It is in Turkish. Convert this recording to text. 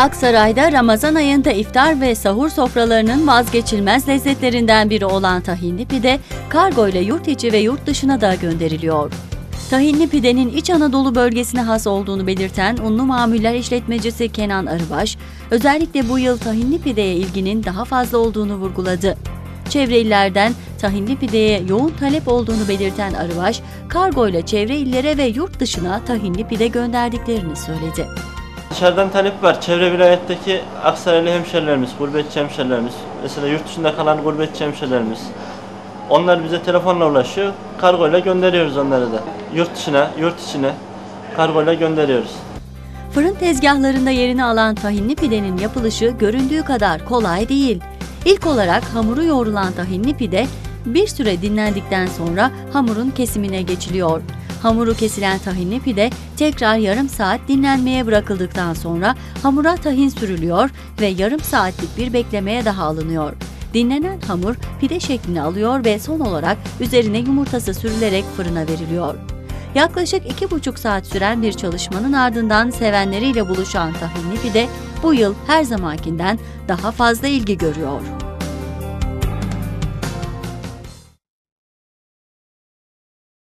Aksaray'da Ramazan ayında iftar ve sahur sofralarının vazgeçilmez lezzetlerinden biri olan tahinli pide kargo ile yurt içi ve yurt dışına da gönderiliyor. Tahinli pidenin İç Anadolu bölgesine has olduğunu belirten unlu mamuller işletmecisi Kenan Arıbaş, özellikle bu yıl tahinli pideye ilginin daha fazla olduğunu vurguladı. Çevre illerden tahinli pideye yoğun talep olduğunu belirten Arıbaş, kargo ile çevre illere ve yurt dışına tahinli pide gönderdiklerini söyledi. Dışarıdan talep var. Çevre vilayetteki Aksaraylı hemşerilerimiz, gurbetçi hemşerilerimiz, mesela yurt dışında kalan gurbetçi hemşerilerimiz. Onlar bize telefonla ulaşıyor. Kargoyla gönderiyoruz onları da. Yurt dışına, yurt içine kargoyla gönderiyoruz. Fırın tezgahlarında yerini alan tahinli pidenin yapılışı göründüğü kadar kolay değil. İlk olarak hamuru yoğrulan tahinli pide bir süre dinlendikten sonra hamurun kesimine geçiliyor. Hamuru kesilen tahinli pide tekrar yarım saat dinlenmeye bırakıldıktan sonra hamura tahin sürülüyor ve yarım saatlik bir beklemeye daha alınıyor. Dinlenen hamur pide şeklini alıyor ve son olarak üzerine yumurtası sürülerek fırına veriliyor. Yaklaşık iki buçuk saat süren bir çalışmanın ardından sevenleriyle buluşan tahinli pide bu yıl her zamankinden daha fazla ilgi görüyor.